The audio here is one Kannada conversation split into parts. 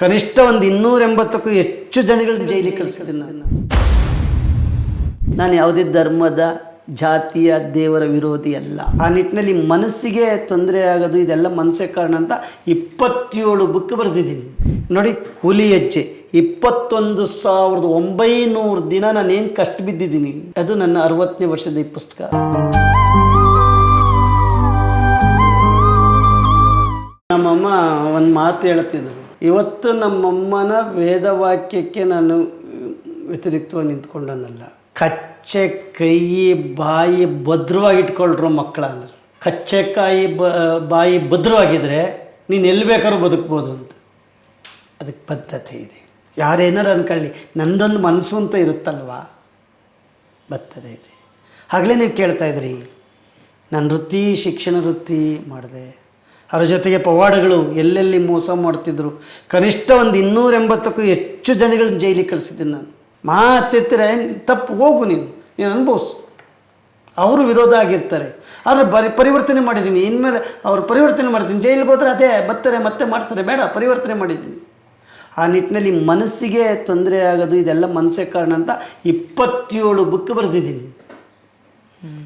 ಕನಿಷ್ಠ ಒಂದು ಇನ್ನೂರ ಎಂಬತ್ತಕ್ಕೂ ಹೆಚ್ಚು ಜನಗಳನ್ನ ಜೈಲಿಗೆ ಕಳಿಸಿದ್ದೀನಿ ನಾನು. ನಾನು ಯಾವುದೇ ಧರ್ಮದ ಜಾತಿಯ ದೇವರ ವಿರೋಧಿ ಅಲ್ಲ. ಆ ನಿಟ್ಟಿನಲ್ಲಿ ಮನಸ್ಸಿಗೆ ತೊಂದರೆ ಆಗೋದು ಇದೆಲ್ಲ ಮನಸ್ಸೇ ಕಾರಣ ಅಂತ ಇಪ್ಪತ್ತೇಳು ಬುಕ್ ಬರೆದಿದ್ದೀನಿ. ನೋಡಿ ಹುಲಿ ಹೆಜ್ಜೆ. ಇಪ್ಪತ್ತೊಂದು ಸಾವಿರದ ಒಂಬೈನೂರು ದಿನ ನಾನೇನು ಕಷ್ಟ ಬಿದ್ದಿದ್ದೀನಿ. ಅದು ನನ್ನ ಅರವತ್ತನೇ ವರ್ಷದ ಈ ಪುಸ್ತಕ. ನಮ್ಮಮ್ಮ ಒಂದು ಮಾತು ಹೇಳ್ತಿದ್ರು. ಇವತ್ತು ನಮ್ಮಮ್ಮನ ವೇದವಾಕ್ಯಕ್ಕೆ ನಾನು ವ್ಯತಿರಿಕ್ತವಾಗಿ ನಿಂತ್ಕೊಂಡನಲ್ಲ. ಕಚ್ಚೆ ಕೈ ಬಾಯಿ ಭದ್ರವಾಗಿ ಇಟ್ಕೊಳ್ರು ಮಕ್ಕಳ ಅಂದ್ರೆ. ಕಚ್ಚೆ ಕಾಯಿ ಬ, ಬಾಯಿ ಭದ್ರವಾಗಿದ್ದರೆ ನೀನು ಎಲ್ಲಿ ಬೇಕಾದ್ರೂ ಬದುಕ್ಬೋದು ಅಂತ. ಅದಕ್ಕೆ ಬದ್ಧತೆ ಇದೆ. ಯಾರೇನಾರು ಅನ್ಕೊಳ್ಳಿ, ನಂದೊಂದು ಮನಸ್ಸು ಅಂತ ಇರುತ್ತಲ್ವಾ? ಬದ್ಧತೆ ಇದೆ. ಆಗಲೇ ನೀವು ಕೇಳ್ತಾ ಇದ್ರಿ, ನಾನು ವೃತ್ತಿ ಶಿಕ್ಷಣ ವೃತ್ತಿ ಮಾಡಿದೆ. ಅದ್ರ ಜೊತೆಗೆ ಪವಾಡಗಳು ಎಲ್ಲೆಲ್ಲಿ ಮೋಸ ಮಾಡ್ತಿದ್ರು. ಕನಿಷ್ಠ ಒಂದು ಇನ್ನೂರ ಎಂಬತ್ತಕ್ಕೂ ಹೆಚ್ಚು ಜನಗಳನ್ನ ಜೈಲಿಗೆ ಕಳಿಸಿದ್ದೀನಿ ನಾನು. ಮಾತೆತ್ತರೆ ತಪ್ಪು, ಹೋಗು ನೀನು. ನೀನು ಅನುಭವಿಸು. ಅವರು ವಿರೋಧ ಆಗಿರ್ತಾರೆ. ಆದರೆ ಬರಿ ಪರಿವರ್ತನೆ ಮಾಡಿದ್ದೀನಿ. ಇನ್ಮೇಲೆ ಅವರು ಪರಿವರ್ತನೆ ಮಾಡ್ತೀನಿ. ಜೈಲಿಗೆ ಹೋದರೆ ಅದೇ, ಬರ್ತಾರೆ, ಮತ್ತೆ ಮಾಡ್ತಾರೆ. ಬೇಡ, ಪರಿವರ್ತನೆ ಮಾಡಿದ್ದೀನಿ. ಆ ನಿಟ್ಟಿನಲ್ಲಿ ಮನಸ್ಸಿಗೆ ತೊಂದರೆ ಆಗೋದು ಇದೆಲ್ಲ ಮನಸ್ಸೇ ಕಾರಣ ಅಂತ ಇಪ್ಪತ್ತೇಳು ಬುಕ್ ಬರೆದಿದ್ದೀನಿ.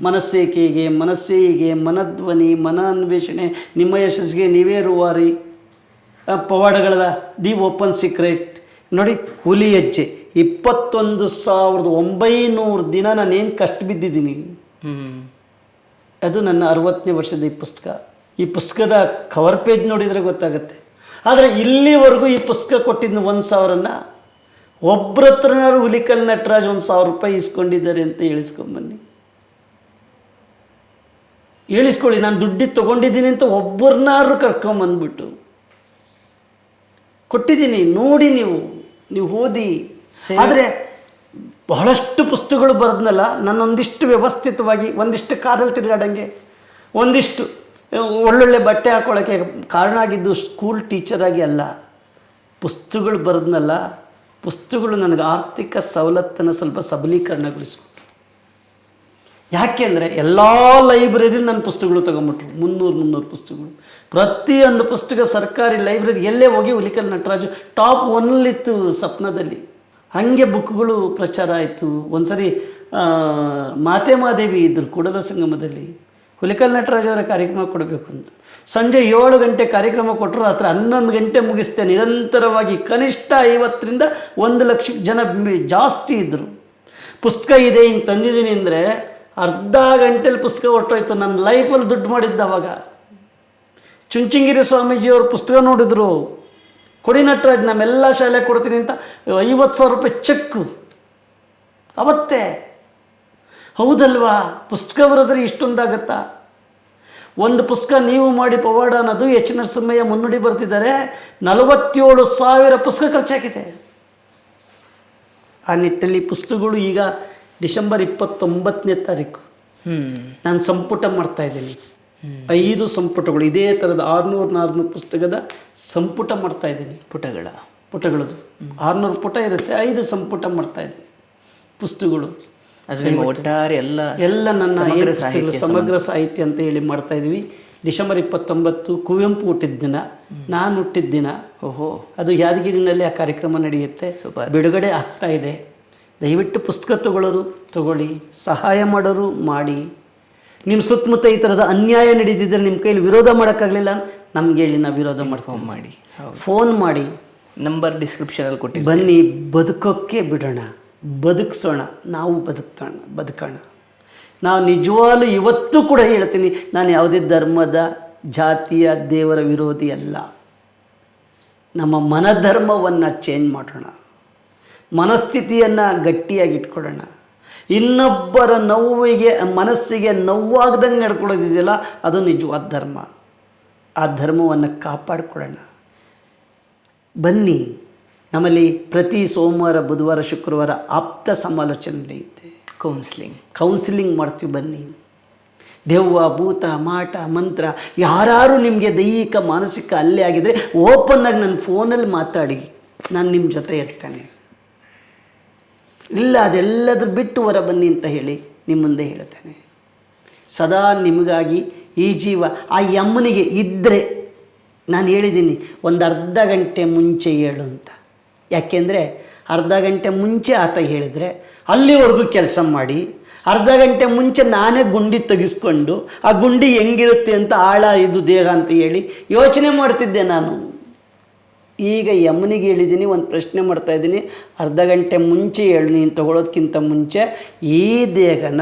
ಮನಸ್ಸೇಕೆಗೆ ಮನಸ್ಸೇಗೆ ಮನಧ್ವನಿ ಮನ ಅನ್ವೇಷಣೆ ನಿಮ್ಮ ಯಶಸ್ಸಿಗೆ ನೀವೇ ರೂವಾರಿ. ಪವಾಡಗಳದ ಪವಾಡಗಳ ದಿ ಓಪನ್ ಸೀಕ್ರೆಟ್. ನೋಡಿ ಹುಲಿ ಹೆಜ್ಜೆ. ಇಪ್ಪತ್ತೊಂದು ಸಾವಿರದ ಒಂಬೈನೂರು ದಿನ ನಾನೇನು ಕಷ್ಟ ಬಿದ್ದಿದ್ದೀನಿ. ಅದು ನನ್ನ ಅರವತ್ತನೇ ವರ್ಷದ ಈ ಪುಸ್ತಕ. ಈ ಪುಸ್ತಕದ ಕವರ್ ಪೇಜ್ ನೋಡಿದರೆ ಗೊತ್ತಾಗುತ್ತೆ. ಆದರೆ ಇಲ್ಲಿವರೆಗೂ ಈ ಪುಸ್ತಕ ಕೊಟ್ಟಿದ್ದು ಒಂದು ಸಾವಿರನ ಒಬ್ಬರತ್ರನಾದ್ರು ಹುಲಿಕಲ್ ನಟರಾಜ್ ಒಂದು ಸಾವಿರ ರೂಪಾಯಿ ಇಸ್ಕೊಂಡಿದ್ದಾರೆ ಅಂತ ಹೇಳಿಸ್ಕೊಂಬನ್ನಿ ಹೇಳಿಸ್ಕೊಳ್ಳಿ ನಾನು ದುಡ್ಡಿದ್ದು ತೊಗೊಂಡಿದ್ದೀನಿ ಅಂತ ಒಬ್ಬರನ್ನಾರು ಕರ್ಕೊಂಬಂದ್ಬಿಟ್ಟು ಕೊಟ್ಟಿದ್ದೀನಿ ನೋಡಿ ನೀವು ನೀವು ಓದಿ. ಆದರೆ ಬಹಳಷ್ಟು ಪುಸ್ತಕಗಳು ಬರೆದ್ನಲ್ಲ ನನ್ನೊಂದಿಷ್ಟು ವ್ಯವಸ್ಥಿತವಾಗಿ ಒಂದಿಷ್ಟು ಕಾರಲ್ಲಿ ತಿರುಗಾಡಂಗೆ ಒಂದಿಷ್ಟು ಒಳ್ಳೊಳ್ಳೆ ಬಟ್ಟೆ ಹಾಕೊಳ್ಳೋಕ್ಕೆ ಕಾರಣ ಆಗಿದ್ದು ಸ್ಕೂಲ್ ಟೀಚರಾಗಿ ಅಲ್ಲ. ಪುಸ್ತಕಗಳು ಬರೆದ್ನಲ್ಲ ಪುಸ್ತಕಗಳು ನನಗೆ ಆರ್ಥಿಕ ಸವಲತ್ತನ್ನು ಸ್ವಲ್ಪ ಸಬಲೀಕರಣಗೊಳಿಸ್ಕೊಟ್ರು ಯಾಕೆಂದರೆ ಎಲ್ಲ ಲೈಬ್ರರಿಲಿ ನನ್ನ ಪುಸ್ತಕಗಳು ತೊಗೊಂಬಿಟ್ರು ಮುನ್ನೂರು ಮುನ್ನೂರು ಪುಸ್ತಕಗಳು. ಪ್ರತಿಯೊಂದು ಪುಸ್ತಕ ಸರ್ಕಾರಿ ಲೈಬ್ರರಿ ಎಲ್ಲೇ ಹೋಗಿ ಹುಲಿಕಲ್ ನಟರಾಜು, ಟಾಪ್ ಒನ್ನಲ್ಲಿತ್ತು ಸಪ್ನದಲ್ಲಿ ಹಾಗೆ ಬುಕ್ಗಳು ಪ್ರಚಾರ ಆಯಿತು. ಒಂದ್ಸರಿ ಮಾತೆ ಮಾದೇವಿ ಇದ್ದರು ಕೂಡಲ ಸಂಗಮದಲ್ಲಿ. ಹುಲಿಕಲ್ ನಟರಾಜ್ ಅವರ ಕಾರ್ಯಕ್ರಮ ಕೊಡಬೇಕು ಅಂತ. ಸಂಜೆ ಏಳು ಗಂಟೆ ಕಾರ್ಯಕ್ರಮ ಕೊಟ್ಟರು ರಾತ್ರಿ ಹನ್ನೊಂದು ಗಂಟೆ ಮುಗಿಸ್ತೆ ನಿರಂತರವಾಗಿ ಕನಿಷ್ಠ ಐವತ್ತರಿಂದ ಒಂದು ಲಕ್ಷ ಜನ ಜಾಸ್ತಿ ಇದ್ದರು ಪುಸ್ತಕ ಇದೆ, ಹಿಂಗೆ ತಂದಿದ್ದೀನಿ ಅಂದರೆ ಅರ್ಧ ಗಂಟೆಲಿ ಪುಸ್ತಕ ಹೊರಟೋಯ್ತು. ನನ್ನ ಲೈಫಲ್ಲಿ ದುಡ್ಡು ಮಾಡಿದ್ದ ಅವಾಗ. ಚುಂಚಂಗಿರಿ ಸ್ವಾಮೀಜಿಯವರು ಪುಸ್ತಕ ನೋಡಿದ್ರು. ಕೊಡಿ ನಟರಾಜ್, ನಮ್ಮೆಲ್ಲ ಶಾಲೆ ಕೊಡ್ತೀನಿ ಅಂತ ಐವತ್ತು ಸಾವಿರ ರೂಪಾಯಿ ಚೆಕ್ಕು. ಅವತ್ತೇ. ಹೌದಲ್ವಾ? ಪುಸ್ತಕ ಬರೆದ್ರೆ ಇಷ್ಟೊಂದಾಗತ್ತಾ? ಒಂದು ಪುಸ್ತಕ ನೀವು ಮಾಡಿ ಪವಾಡ ಅನ್ನೋದು ಎಚ್ ನರಸಿಂಹಯ್ಯ ಮುನ್ನುಡಿ ಬರ್ತಿದ್ದಾರೆ. ನಲವತ್ತೇಳು ಸಾವಿರ ಪುಸ್ತಕ ಖರ್ಚಾಗಿದೆ. ಆ ನಿಟ್ಟಲ್ಲಿ ಪುಸ್ತಕಗಳು ಈಗ ಡಿಸೆಂಬರ್ ಇಪ್ಪತ್ತೊಂಬತ್ತನೇ ತಾರೀಕು. ನಾನು ಸಂಪುಟ ಮಾಡ್ತಾ ಇದ್ದೀನಿ. ಐದು ಸಂಪುಟಗಳು ಇದೇ ಥರದ ಆರುನೂರು ನಾಲ್ನೂರು ಪುಸ್ತಕದ ಸಂಪುಟ ಮಾಡ್ತಾ ಇದ್ದೀನಿ. ಪುಟಗಳ. ಪುಟಗಳದು. ಆರುನೂರು ಪುಟ ಇರುತ್ತೆ ಐದು ಸಂಪುಟ ಮಾಡ್ತಾ ಇದ್ದೀನಿ. ಪುಸ್ತಕಗಳು. ಒಟ್ಟಾರೆ ಎಲ್ಲ ಎಲ್ಲ ನನ್ನ ಸಮಗ್ರ ಸಾಹಿತ್ಯ ಅಂತ ಹೇಳಿ ಮಾಡ್ತಾ ಇದ್ವಿ ಡಿಸೆಂಬರ್ ಇಪ್ಪತ್ತೊಂಬತ್ತು ಕುವೆಂಪು ಹುಟ್ಟಿದ ದಿನ. ನಾನು ಹುಟ್ಟಿದ ದಿನ. ಓಹೋ. ಅದು ಯಾದಗಿರಿನಲ್ಲಿ ಆ ಕಾರ್ಯಕ್ರಮ ನಡೆಯುತ್ತೆ. ಬಿಡುಗಡೆ ಆಗ್ತಾ ಇದೆ. ದಯವಿಟ್ಟು ಪುಸ್ತಕ ತಗೊಳ್ಳೋರು ತಗೊಳ್ಳಿ ಸಹಾಯ ಮಾಡೋರು ಮಾಡಿ. ನಿಮ್ಮ ಸುತ್ತಮುತ್ತ ಈ ಥರದ ಅನ್ಯಾಯ ನಡೀತಿದ್ರೆ ನಿಮ್ಮ ಕೈಯಲ್ಲಿ ವಿರೋಧ ಮಾಡೋಕ್ಕಾಗಲಿಲ್ಲ ನಮ್ಗೆ ಹೇಳಿ ನಾವು ವಿರೋಧ ಮಾಡ್ತೀವಿ. ಮಾಡಿ. ಫೋನ್ ಮಾಡಿ. ನಂಬರ್ ಡಿಸ್ಕ್ರಿಪ್ಷನಲ್ಲಿ ಕೊಟ್ಟು ಬನ್ನಿ ಬದುಕೋಕ್ಕೆ ಬಿಡೋಣ ಬದುಕಿಸೋಣ ನಾವು ಬದುಕ್ತೋಣ ಬದುಕೋಣ. ನಾವು ನಿಜವಾಗ್ಲು ಇವತ್ತು ಕೂಡ ಹೇಳ್ತೀನಿ ನಾನು ಯಾವುದೇ ಧರ್ಮದ ಜಾತಿಯ ದೇವರ ವಿರೋಧಿ ಅಲ್ಲ. ನಮ್ಮ ಮನಧರ್ಮವನ್ನು ಚೇಂಜ್ ಮಾಡೋಣ. ಮನಸ್ಥಿತಿಯನ್ನು ಗಟ್ಟಿಯಾಗಿ ಇಟ್ಕೊಳ್ಳೋಣ ಇನ್ನೊಬ್ಬರ ನೋವಿಗೆ ಮನಸ್ಸಿಗೆ ನೋವಾಗ್ದಂಗೆ ನಡ್ಕೊಳ್ಳೋದಿದೆಯಲ್ಲ ಅದು ನಿಜವಾದ ಧರ್ಮ. ಆ ಧರ್ಮವನ್ನು ಕಾಪಾಡಿಕೊಳ್ಳೋಣ. ಬನ್ನಿ ನಮ್ಮಲ್ಲಿ ಪ್ರತಿ ಸೋಮವಾರ ಬುಧವಾರ ಶುಕ್ರವಾರ ಆಪ್ತ ಸಮಾಲೋಚನೆ ನಡೆಯುತ್ತೆ ಕೌನ್ಸಿಲಿಂಗ್ ಕೌನ್ಸಿಲಿಂಗ್ ಮಾಡ್ತೀವಿ ಬನ್ನಿ. ದೆವ್ವ ಭೂತ ಮಾಟ ಮಂತ್ರ ಯಾರು ನಿಮಗೆ ದೈಹಿಕ ಮಾನಸಿಕ ಅಲ್ಲೇ ಆಗಿದ್ದರೆ ಓಪನ್ನಾಗಿ ನನ್ನ ಫೋನಲ್ಲಿ ಮಾತಾಡಿ. ನಾನು ನಿಮ್ಮ ಜೊತೆ ಇರ್ತೇನೆ. ಇಲ್ಲ, ಅದೆಲ್ಲದ್ರ ಬಿಟ್ಟು ಹೊರ ಬನ್ನಿ ಅಂತ ಹೇಳಿ ನಿಮ್ಮ ಮುಂದೆ ಹೇಳ್ತೇನೆ. ಸದಾ ನಿಮಗಾಗಿ ಈ ಜೀವ, ಆ ಯಮ್ಮನಿಗೆ ಇದ್ದರೆ ನಾನು ಹೇಳಿದ್ದೀನಿ, ಒಂದು ಅರ್ಧ ಗಂಟೆ ಮುಂಚೆ ಹೇಳು ಅಂತ. ಯಾಕೆಂದರೆ ಅರ್ಧ ಗಂಟೆ ಮುಂಚೆ ಆತ ಹೇಳಿದರೆ ಅಲ್ಲಿವರೆಗೂ ಕೆಲಸ ಮಾಡಿ, ಅರ್ಧ ಗಂಟೆ ಮುಂಚೆ ನಾನೇ ಗುಂಡಿ ತೆಗೆಸ್ಕೊಂಡು, ಆ ಗುಂಡಿ ಹೆಂಗಿರುತ್ತೆ ಅಂತ ಆಳ, ಇದು, ದೇಹ ಅಂತ ಹೇಳಿ ಯೋಚನೆ ಮಾಡ್ತಿದ್ದೆ ನಾನು. ಈಗ ಯಮನಿಗೆ ಹೇಳಿದ್ದೀನಿ, ಒಂದು ಪ್ರಶ್ನೆ ಮಾಡ್ತಾ ಇದ್ದೀನಿ. ಅರ್ಧ ಗಂಟೆ ಮುಂಚೆ ಹೇಳು, ನೀನು ತಗೊಳ್ಳೋದಕ್ಕಿಂತ ಮುಂಚೆ. ಈ ದೇಹನ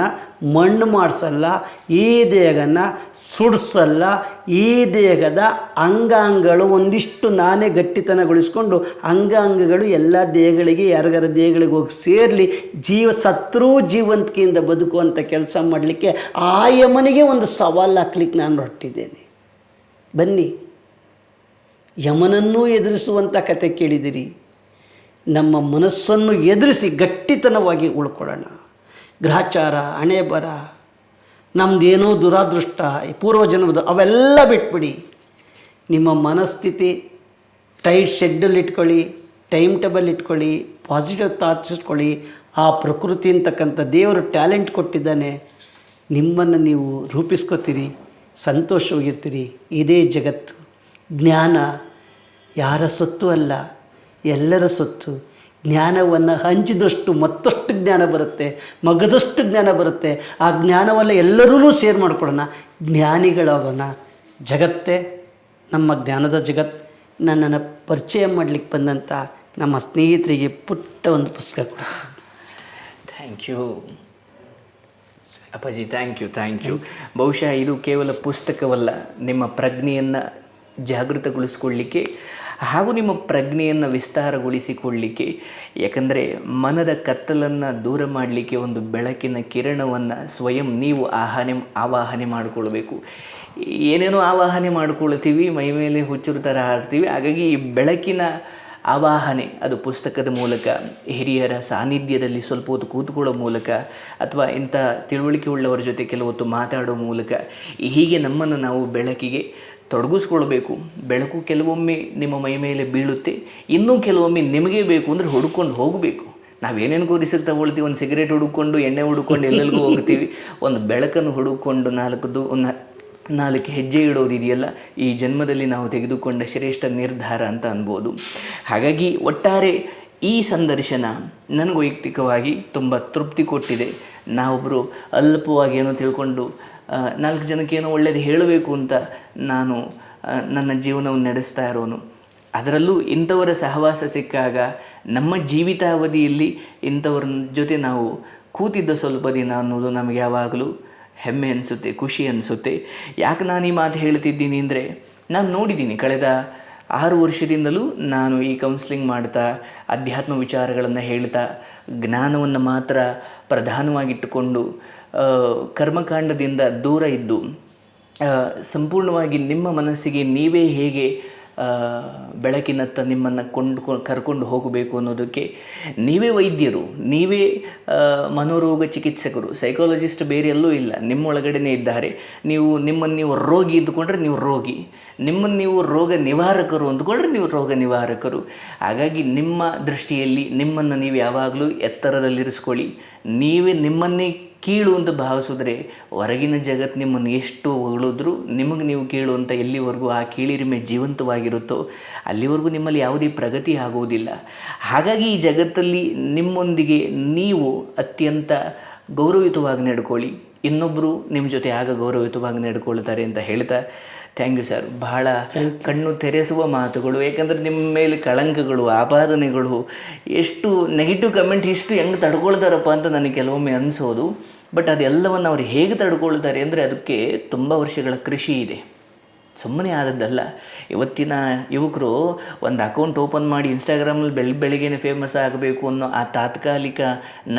ಮಣ್ಣು ಮಾಡಿಸಲ್ಲ, ಈ ದೇಹನ ಸುಡಿಸಲ್ಲ, ಈ ದೇಹದ ಅಂಗಾಂಗಗಳು ಒಂದಿಷ್ಟು ನಾನೇ ಗಟ್ಟಿತನಗೊಳಿಸ್ಕೊಂಡು ಅಂಗಾಂಗಗಳು ಎಲ್ಲ ದೇಹಗಳಿಗೆ ಯಾರಿಗಾರ ದೇಹಗಳಿಗೆ ಹೋಗಿ ಸೇರಲಿ, ಜೀವ ಸತ್ರೂ ಜೀವಂತಿಕೆಯಿಂದ ಬದುಕುವಂಥ ಕೆಲಸ ಮಾಡಲಿಕ್ಕೆ ಆ ಯಮನಿಗೆ ಒಂದು ಸವಾಲು ಹಾಕ್ಲಿಕ್ಕೆ ನಾನು ಹೊರಟಿದ್ದೇನೆ. ಬನ್ನಿ. ಯಮನನ್ನೂ ಎದುರಿಸುವಂಥ ಕತೆ ಕೇಳಿದಿರಿ. ನಮ್ಮ ಮನಸ್ಸನ್ನು ಎದುರಿಸಿ ಗಟ್ಟಿತನವಾಗಿ ಉಳ್ಕೊಳ್ಳೋಣ. ಗ್ರಹಚಾರ ಹಣೆ ಬರ ನಮ್ಮದೇನೋ ದುರಾದೃಷ್ಟ ಪೂರ್ವಜನ್ಮದ ಅವೆಲ್ಲ ಬಿಟ್ಬಿಡಿ. ನಿಮ್ಮ ಮನಸ್ಥಿತಿ ಟೈಟ್ ಶೆಡ್ಯೂಲ್ ಇಟ್ಕೊಳ್ಳಿ, ಟೈಮ್ ಟೇಬಲ್ ಇಟ್ಕೊಳ್ಳಿ, ಪಾಸಿಟಿವ್ ಥಾಟ್ಸ್ ಇಟ್ಕೊಳ್ಳಿ, ಆ ಪ್ರಕೃತಿ ಅಂತಕ್ಕಂಥ ದೇವರು ಟ್ಯಾಲೆಂಟ್ ಕೊಟ್ಟಿದ್ದಾನೆ, ನಿಮ್ಮನ್ನು ನೀವು ರೂಪಿಸ್ಕೋತೀರಿ, ಸಂತೋಷವಾಗಿರ್ತೀರಿ. ಇದೇ ಜಗತ್ತು. ಜ್ಞಾನ ಯಾರ ಸೊತ್ತು ಅಲ್ಲ, ಎಲ್ಲರ ಸೊತ್ತು. ಜ್ಞಾನವನ್ನು ಹಂಚಿದಷ್ಟು ಮತ್ತಷ್ಟು ಜ್ಞಾನ ಬರುತ್ತೆ, ಮಗದಷ್ಟು ಜ್ಞಾನ ಬರುತ್ತೆ. ಆ ಜ್ಞಾನವನ್ನು ಎಲ್ಲರೂ ಶೇರ್ ಮಾಡ್ಕೊಳ್ಳೋಣ ಜ್ಞಾನಿಗಳಾಗೋಣ. ಜಗತ್ತೇ ನಮ್ಮ ಜ್ಞಾನದ ಜಗತ್. ನನ್ನನ್ನು ಪರಿಚಯ ಮಾಡಲಿಕ್ಕೆ ಬಂದಂಥ ನಮ್ಮ ಸ್ನೇಹಿತರಿಗೆ ಪುಟ್ಟ ಒಂದು ಪುಸ್ತಕ ಕೊಡ. ಥ್ಯಾಂಕ್ ಯು ಅಪ್ಪಾಜಿ ಥ್ಯಾಂಕ್ ಯು ಥ್ಯಾಂಕ್ ಯು ಬಹುಶಃ ಇದು ಕೇವಲ ಪುಸ್ತಕವಲ್ಲ, ನಿಮ್ಮ ಪ್ರಜ್ಞೆಯನ್ನು ಜಾಗೃತಗೊಳಿಸಿಕೊಳ್ಳಿಕ್ಕೆ ಹಾಗೂ ನಿಮ್ಮ ಪ್ರಜ್ಞೆಯನ್ನು ವಿಸ್ತಾರಗೊಳಿಸಿಕೊಳ್ಳಿಕ್ಕೆ, ಯಾಕಂದರೆ ಮನದ ಕತ್ತಲನ್ನು ದೂರ ಮಾಡಲಿಕ್ಕೆ ಒಂದು ಬೆಳಕಿನ ಕಿರಣವನ್ನು ಸ್ವಯಂ ನೀವು ಆಹಾನೆ ಆವಾಹನೆ ಮಾಡಿಕೊಳ್ಬೇಕು. ಏನೇನೋ ಆವಾಹನೆ ಮಾಡಿಕೊಳ್ತೀವಿ, ಮೈ ಮೇಲೆ ಹುಚ್ಚರು ಥರ ಆಡ್ತೀವಿ ಹಾಗಾಗಿ ಈ ಬೆಳಕಿನ ಆವಾಹನೆ, ಅದು ಪುಸ್ತಕದ ಮೂಲಕ, ಹಿರಿಯರ ಸಾನ್ನಿಧ್ಯದಲ್ಲಿ ಸ್ವಲ್ಪ ಹೊತ್ತು ಕೂತ್ಕೊಳ್ಳೋ ಮೂಲಕ, ಅಥವಾ ಇಂಥ ತಿಳುವಳಿಕೆ ಉಳ್ಳವರ ಜೊತೆ ಕೆಲವೊತ್ತು ಮಾತಾಡೋ ಮೂಲಕ, ಹೀಗೆ ನಮ್ಮನ್ನು ನಾವು ಬೆಳಕಿಗೆ ತೊಡಗಿಸ್ಕೊಳ್ಬೇಕು. ಬೆಳಕು ಕೆಲವೊಮ್ಮೆ ನಿಮ್ಮ ಮೈ ಮೇಲೆ ಬೀಳುತ್ತೆ. ಇನ್ನೂ ಕೆಲವೊಮ್ಮೆ ನಿಮಗೆ ಬೇಕು ಅಂದರೆ ಹುಡ್ಕೊಂಡು ಹೋಗಬೇಕು. ನಾವೇನೇನು ರಿಸ್ಕ್ ತಗೊಳ್ತೀವಿ? ಒಂದು ಸಿಗರೇಟ್ ಹುಡುಕೊಂಡು, ಎಣ್ಣೆ ಹುಡುಕೊಂಡು ಎಲ್ಲೆಲ್ಲಿಗೂ ಹೋಗ್ತೀವಿ? ಒಂದು ಬೆಳಕನ್ನು ಹುಡುಕೊಂಡು ನಾಲ್ಕು ದು ನ- ನಾಲ್ಕು ಹೆಜ್ಜೆ ಇಡೋದಿದೆಯಲ್ಲ ಈ ಜನ್ಮದಲ್ಲಿ ನಾವು ತೆಗೆದುಕೊಂಡ ಶ್ರೇಷ್ಠ ನಿರ್ಧಾರ ಅಂತ ಅನ್ಬೋದು. ಹಾಗಾಗಿ ಒಟ್ಟಾರೆ ಈ ಸಂದರ್ಶನ ನನಗೆ ವೈಯಕ್ತಿಕವಾಗಿ ತುಂಬ ತೃಪ್ತಿ ಕೊಟ್ಟಿದೆ. ನಾವೊಬ್ಬರು ಅಲ್ಪವಾಗಿ ಏನೋ ತಿಳ್ಕೊಂಡು ನಾಲ್ಕು ಜನಕ್ಕೆ ಏನೋ ಒಳ್ಳೇದು ಹೇಳಬೇಕು ಅಂತ ನಾನು ನನ್ನ ಜೀವನವನ್ನು ನಡೆಸ್ತಾ ಇರೋನು. ಅದರಲ್ಲೂ ಇಂಥವರ ಸಹವಾಸ ಸಿಕ್ಕಾಗ ನಮ್ಮ ಜೀವಿತಾವಧಿಯಲ್ಲಿ ಇಂಥವ್ರ ಜೊತೆ ನಾವು ಕೂತಿದ್ದ ಸ್ವಲ್ಪ ದಿನ ಅನ್ನೋದು ನಮಗೆ ಯಾವಾಗಲೂ ಹೆಮ್ಮೆ ಅನಿಸುತ್ತೆ, ಖುಷಿ ಅನಿಸುತ್ತೆ. ಯಾಕೆ ನಾನು ಈ ಮಾತು ಹೇಳ್ತಿದ್ದೀನಿ ಅಂದರೆ, ನಾನು ನೋಡಿದ್ದೀನಿ ಕಳೆದ ಆರು ವರ್ಷದಿಂದಲೂ ನಾನು ಈ ಕೌನ್ಸ್ಲಿಂಗ್ ಮಾಡ್ತಾ, ಅಧ್ಯಾತ್ಮ ವಿಚಾರಗಳನ್ನು ಹೇಳ್ತಾ, ಜ್ಞಾನವನ್ನು ಮಾತ್ರ ಪ್ರಧಾನವಾಗಿಟ್ಟುಕೊಂಡು ಕರ್ಮಕಾಂಡದಿಂದ ದೂರ ಇದ್ದು ಸಂಪೂರ್ಣವಾಗಿ ನಿಮ್ಮ ಮನಸ್ಸಿಗೆ ನೀವೇ ಹೇಗೆ ಬೆಳಕಿನತ್ತ ನಿಮ್ಮನ್ನು ಕೊಂಡು ಕರ್ಕೊಂಡು ಹೋಗಬೇಕು ಅನ್ನೋದಕ್ಕೆ ನೀವೇ ವೈದ್ಯರು, ನೀವೇ ಮನೋರೋಗ ಚಿಕಿತ್ಸಕರು ಸೈಕಾಲಜಿಸ್ಟ್ ಬೇರೆ ಎಲ್ಲೂ ಇಲ್ಲ, ನಿಮ್ಮೊಳಗಡೆನೇ ಇದ್ದಾರೆ. ನೀವು ನಿಮ್ಮನ್ನು ನೀವು ರೋಗಿ ಇದ್ದುಕೊಂಡ್ರೆ ನೀವು ರೋಗಿ ನಿಮ್ಮನ್ನು ನೀವು ರೋಗ ನಿವಾರಕರು ಅಂದ್ಕೊಂಡ್ರೆ ನೀವು ರೋಗ ನಿವಾರಕರು. ಹಾಗಾಗಿ ನಿಮ್ಮ ದೃಷ್ಟಿಯಲ್ಲಿ ನಿಮ್ಮನ್ನು ನೀವು ಯಾವಾಗಲೂ ಎತ್ತರದಲ್ಲಿರಿಸ್ಕೊಳ್ಳಿ. ನೀವೇ ನಿಮ್ಮನ್ನೇ ಕೀಳು ಅಂತ ಭಾವಿಸಿದ್ರೆ ಹೊರಗಿನ ಜಗತ್ತು ನಿಮ್ಮನ್ನು ಎಷ್ಟು ಹೊಗಳಿದ್ರು ನಿಮಗೆ ನೀವು ಕೀಳು ಅಂತ ಎಲ್ಲಿವರೆಗೂ ಆ ಕೀಳಿರಿಮೆ ಜೀವಂತವಾಗಿರುತ್ತೋ ಅಲ್ಲಿವರೆಗೂ ನಿಮ್ಮಲ್ಲಿ ಯಾವುದೇ ಪ್ರಗತಿ ಆಗುವುದಿಲ್ಲ. ಹಾಗಾಗಿ ಈ ಜಗತ್ತಲ್ಲಿ ನಿಮ್ಮೊಂದಿಗೆ ನೀವು ಅತ್ಯಂತ ಗೌರವಯುತವಾಗಿ ನಡ್ಕೊಳ್ಳಿ. ಇನ್ನೊಬ್ಬರು ನಿಮ್ಮ ಜೊತೆ ಆಗ ಗೌರವಯುತವಾಗಿ ನಡ್ಕೊಳ್ತಾರೆ ಅಂತ ಹೇಳ್ತಾ ಥ್ಯಾಂಕ್ ಯು ಸರ್ ಬಹಳ ಕಣ್ಣು ತೆರೆಸುವ ಮಾತುಗಳು. ಯಾಕಂದರೆ ನಿಮ್ಮ ಮೇಲೆ ಕಳಂಕಗಳು ಆಪಾದನೆಗಳು ಎಷ್ಟು ನೆಗೆಟಿವ್ ಕಮೆಂಟ್ ಇಷ್ಟು ಹೆಂಗೆ ತಡ್ಕೊಳ್ತಾರಪ್ಪ ಅಂತ ನನಗೆ ಕೆಲವೊಮ್ಮೆ ಅನಿಸೋದು. ಬಟ್ ಅದೆಲ್ಲವನ್ನು ಅವ್ರು ಹೇಗೆ ತಡ್ಕೊಳ್ತಾರೆ ಅಂದರೆ ಅದಕ್ಕೆ ತುಂಬ ವರ್ಷಗಳ ಕೃಷಿ ಇದೆ. ಸುಮ್ಮನೆ ಆದದ್ದಲ್ಲ. ಇವತ್ತಿನ ಯುವಕರು ಒಂದು ಅಕೌಂಟ್ ಓಪನ್ ಮಾಡಿ ಇನ್ಸ್ಟಾಗ್ರಾಮಲ್ಲಿ ಬೆಳ ಬೆಳಿಗ್ಗೆನೇ ಫೇಮಸ್ ಆಗಬೇಕು ಅನ್ನೋ ಆ ತಾತ್ಕಾಲಿಕ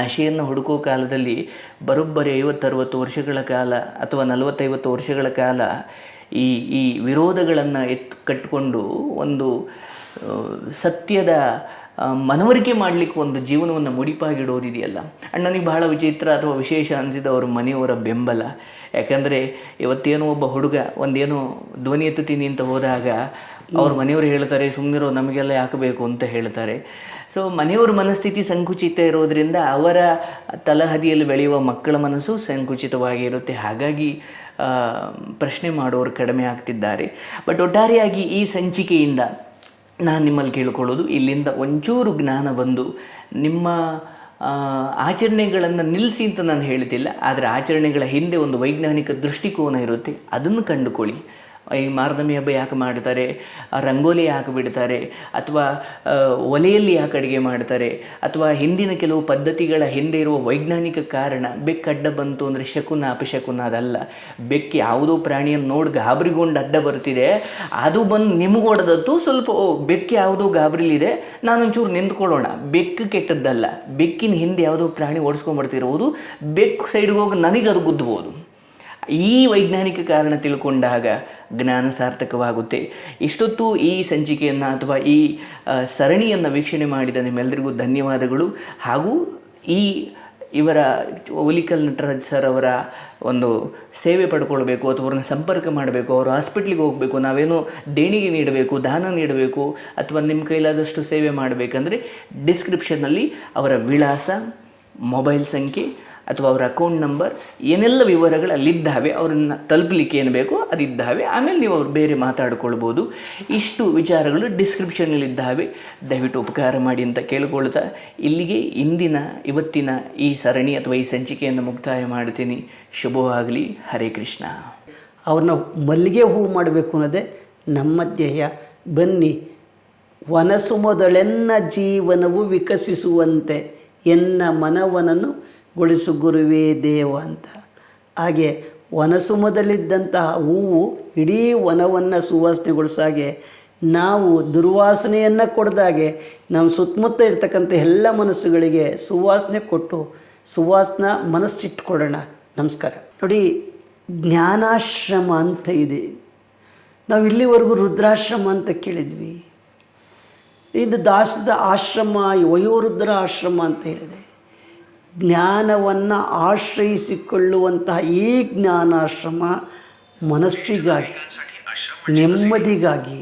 ನಶೆಯನ್ನು ಹುಡುಕೋ ಕಾಲದಲ್ಲಿ ಬರೋಬ್ಬರಿ ಐವತ್ತರವತ್ತು ವರ್ಷಗಳ ಕಾಲ ಅಥವಾ ನಲವತ್ತೈವತ್ತು ವರ್ಷಗಳ ಕಾಲ ಈ ಈ ವಿರೋಧಗಳನ್ನು ಎತ್ತು ಕಟ್ಟಿಕೊಂಡು ಒಂದು ಸತ್ಯದ ಮನವರಿಕೆ ಮಾಡಲಿಕ್ಕೆ ಒಂದು ಜೀವನವನ್ನು ಮುಡಿಪಾಗಿಡೋದಿದೆಯಲ್ಲ. ಅಣ್ಣನಿಗೆ ಬಹಳ ವಿಚಿತ್ರ ಅಥವಾ ವಿಶೇಷ ಅನಿಸಿದ ಅವ್ರ ಮನೆಯವರ ಬೆಂಬಲ. ಯಾಕಂದರೆ ಇವತ್ತೇನೋ ಒಬ್ಬ ಹುಡುಗ ಒಂದೇನೋ ಧ್ವನಿ ಎತ್ತುತ್ತೀನಿ ಅಂತ ಹೋದಾಗ ಅವ್ರ ಮನೆಯವರು ಹೇಳ್ತಾರೆ ಸುಮ್ಮನಿರೋ ನಮಗೆಲ್ಲ ಯಾಕೆ ಬೇಕು? ಅಂತ ಹೇಳ್ತಾರೆ. ಸೊ ಮನೆಯವ್ರ ಮನಸ್ಥಿತಿ ಸಂಕುಚಿತ ಇರೋದರಿಂದ ಅವರ ತಲಹದಿಯಲ್ಲಿ ಬೆಳೆಯುವ ಮಕ್ಕಳ ಮನಸ್ಸು ಸಂಕುಚಿತವಾಗಿರುತ್ತೆ. ಹಾಗಾಗಿ ಆ, ಪ್ರಶ್ನೆ ಮಾಡೋರು ಕಡಿಮೆ ಆಗ್ತಿದ್ದಾರೆ. ಬಟ್ ಒಟ್ಟಾರೆಯಾಗಿ ಈ ಸಂಚಿಕೆಯಿಂದ ನಾನು ನಿಮ್ಮಲ್ಲಿ ಕೇಳ್ಕೊಳ್ಳೋದು, ಇಲ್ಲಿಂದ ಒಂಚೂರು ಜ್ಞಾನ ಬಂದು ನಿಮ್ಮ ಆಚರಣೆಗಳನ್ನು ನಿಲ್ಲಿಸಿ ಅಂತ ನಾನು ಹೇಳ್ತಿಲ್ಲ, ಆದರೆ ಆಚರಣೆಗಳ ಹಿಂದೆ ಒಂದು ವೈಜ್ಞಾನಿಕ ದೃಷ್ಟಿಕೋನ ಇರುತ್ತೆ, ಅದನ್ನು ಕಂಡುಕೊಳ್ಳಿ. ಈ ಮಾರ್ದಮಿ ಹಬ್ಬ ಯಾಕೆ ಮಾಡ್ತಾರೆ ರಂಗೋಲಿ ಯಾಕೆ ಬಿಡ್ತಾರೆ? ಅಥವಾ ಒಲೆಯಲ್ಲಿ ಯಾಕೆ ಅಡುಗೆ ಮಾಡ್ತಾರೆ? ಅಥವಾ ಹಿಂದಿನ ಕೆಲವು ಪದ್ಧತಿಗಳ ಹಿಂದೆ ಇರುವ ವೈಜ್ಞಾನಿಕ ಕಾರಣ ಬೆಕ್ಕು ಅಡ್ಡ ಬಂತು ಅಂದರೆ ಶಕುನ ಅಪಶಕುನ ಅದಲ್ಲ. ಬೆಕ್ಕು ಯಾವುದೋ ಪ್ರಾಣಿಯನ್ನು ನೋಡಿ ಗಾಬರಿಗೊಂಡು ಅಡ್ಡ ಬರ್ತಿದೆ. ಅದು ಬಂದು ನಿಮಗೆ ಹೊಡೆದದ್ದು ಸ್ವಲ್ಪ, ಓ, ಬೆಕ್ಕು ಯಾವುದೋ ಗಾಬರಿಲಿದೆ, ನಾನೊಂಚೂರು ನಿಂತ್ಕೊಳ್ಳೋಣ. ಬೆಕ್ಕು ಕೆಟ್ಟದ್ದಲ್ಲ. ಬೆಕ್ಕಿನ ಹಿಂದೆ ಯಾವುದೋ ಪ್ರಾಣಿ ಓಡಿಸ್ಕೊಂಡ್ಬರ್ತಿರ್ಬೋದು. ಬೆಕ್ಕು ಸೈಡ್ಗೆ ಹೋಗಿ ನನಗೆ ಅದು ಗುದ್ದಬೋದು ಈ ವೈಜ್ಞಾನಿಕ ಕಾರಣ ತಿಳ್ಕೊಂಡಾಗ ಜ್ಞಾನ ಸಾರ್ಥಕವಾಗುತ್ತೆ. ಇಷ್ಟೊತ್ತು ಈ ಸಂಚಿಕೆಯನ್ನು ಅಥವಾ ಈ ಸರಣಿಯನ್ನು ವೀಕ್ಷಣೆ ಮಾಡಿದ ನಿಮ್ಮೆಲ್ಲರಿಗೂ ಧನ್ಯವಾದಗಳು. ಹಾಗೂ ಈ ಇವರ ಒಲಿಕಲ್ ನಟರಾಜ್ ಸರ್ ಅವರ ಒಂದು ಸೇವೆ ಪಡ್ಕೊಳ್ಬೇಕು ಅಥವಾ ಅವ್ರನ್ನ ಸಂಪರ್ಕ ಮಾಡಬೇಕು, ಅವರು ಹಾಸ್ಪಿಟ್ಲಿಗೆ ಹೋಗಬೇಕು, ನಾವೇನೋ ದೇಣಿಗೆ ನೀಡಬೇಕು, ದಾನ ನೀಡಬೇಕು ಅಥವಾ ನಿಮ್ಮ ಕೈಲಾದಷ್ಟು ಸೇವೆ ಮಾಡಬೇಕಂದ್ರೆ ಡಿಸ್ಕ್ರಿಪ್ಷನ್ನಲ್ಲಿ ಅವರ ವಿಳಾಸ, ಮೊಬೈಲ್ ಸಂಖ್ಯೆ ಅಥವಾ ಅವರ ಅಕೌಂಟ್ ನಂಬರ್ ಏನೆಲ್ಲ ವಿವರಗಳು ಅಲ್ಲಿದ್ದಾವೆ, ಅವ್ರನ್ನ ತಲುಪಲಿಕ್ಕೆ ಏನು ಬೇಕೋ ಅದಿದ್ದಾವೆ. ಆಮೇಲೆ ನೀವು ಅವ್ರು ಬೇರೆ ಮಾತಾಡಿಕೊಳ್ಬೋದು. ಇಷ್ಟು ವಿಚಾರಗಳು ಡಿಸ್ಕ್ರಿಪ್ಷನಲ್ಲಿದ್ದಾವೆ ದಯವಿಟ್ಟು ಉಪಕಾರ ಮಾಡಿ ಅಂತ ಕೇಳ್ಕೊಳ್ತಾ. ಇಲ್ಲಿಗೆ ಇಂದಿನ, ಇವತ್ತಿನ ಈ ಸರಣಿ ಅಥವಾ ಈ ಸಂಚಿಕೆಯನ್ನು ಮುಕ್ತಾಯ ಮಾಡ್ತೀನಿ. ಶುಭವಾಗಲಿ ಹರೇ ಕೃಷ್ಣ. ಅವ್ರನ್ನ ಮಲ್ಲಿಗೆ ಹೂ ಮಾಡಬೇಕು ಅನ್ನೋದೇ ನಮ್ಮ ಧ್ಯೇಯ. ಬನ್ನಿ. ವನಸು ಮೊದಲೆನ್ನ ಜೀವನವು ವಿಕಸಿಸುವಂತೆ ಎನ್ನ ಮನವನನ್ನು ಗೊಳಿಸು ಗುರುವೇ ದೇವ ಅಂತ. ಹಾಗೆ ವನಸುಮದಲ್ಲಿದ್ದಂತಹ ಹೂವು ಇಡೀ ವನವನ್ನು ಸುವಾಸನೆಗೊಳಿಸಾಗೆ ನಾವು ದುರ್ವಾಸನೆಯನ್ನು ಕೊಡ್ದಾಗೆ ನಮ್ಮ ಸುತ್ತಮುತ್ತ ಇರ್ತಕ್ಕಂಥ ಎಲ್ಲ ಮನಸ್ಸುಗಳಿಗೆ ಸುವಾಸನೆ ಕೊಟ್ಟು ಸುವಾಸನ ಮನಸ್ಸಿಟ್ಕೊಳ್ಳೋಣ ನಮಸ್ಕಾರ. ನೋಡಿ, ಜ್ಞಾನಾಶ್ರಮ ಅಂತ ಇದೆ. ನಾವು ಇಲ್ಲಿವರೆಗೂ ರುದ್ರಾಶ್ರಮ ಅಂತ ಕೇಳಿದ್ವಿ. ಇದು ದಾಸದ ಆಶ್ರಮ ವಯೋರುದ್ರ ಆಶ್ರಮ ಅಂತ ಹೇಳಿದೆ. ಜ್ಞಾನವನ್ನು ಆಶ್ರಯಿಸಿಕೊಳ್ಳುವಂತಹ ಈ ಜ್ಞಾನಾಶ್ರಮ ಮನಸ್ಸಿಗಾಗಿ, ನೆಮ್ಮದಿಗಾಗಿ,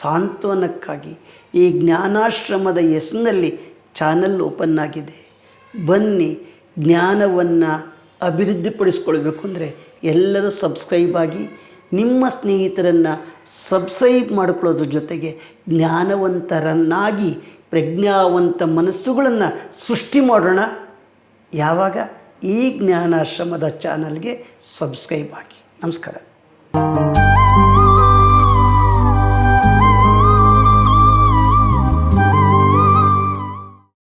ಸಾಂತ್ವನಕ್ಕಾಗಿ ಈ ಜ್ಞಾನಾಶ್ರಮದ ಹೆಸರಿನಲ್ಲಿ ಚಾನಲ್ ಓಪನ್ ಆಗಿದೆ. ಬನ್ನಿ ಜ್ಞಾನವನ್ನು ಅಭಿವೃದ್ಧಿಪಡಿಸ್ಕೊಳ್ಬೇಕು ಅಂದರೆ ಎಲ್ಲರೂ ಸಬ್ಸ್ಕ್ರೈಬ್ ಆಗಿ ನಿಮ್ಮ ಸ್ನೇಹಿತರನ್ನು ಸಬ್ಸ್ಕ್ರೈಬ್ ಮಾಡಿಕೊಳ್ಳೋದ್ರ ಜೊತೆಗೆ ಜ್ಞಾನವಂತರನ್ನಾಗಿ ಪ್ರಜ್ಞಾವಂತ ಮನಸ್ಸುಗಳನ್ನು ಸೃಷ್ಟಿ ಮಾಡೋಣ. ಯಾವಾಗ ಈ ಜ್ಞಾನಾಶ್ರಮದ ಚಾನಲ್ಗೆ ಸಬ್ಸ್ಕ್ರೈಬ್ ಆಗಿ. ನಮಸ್ಕಾರ.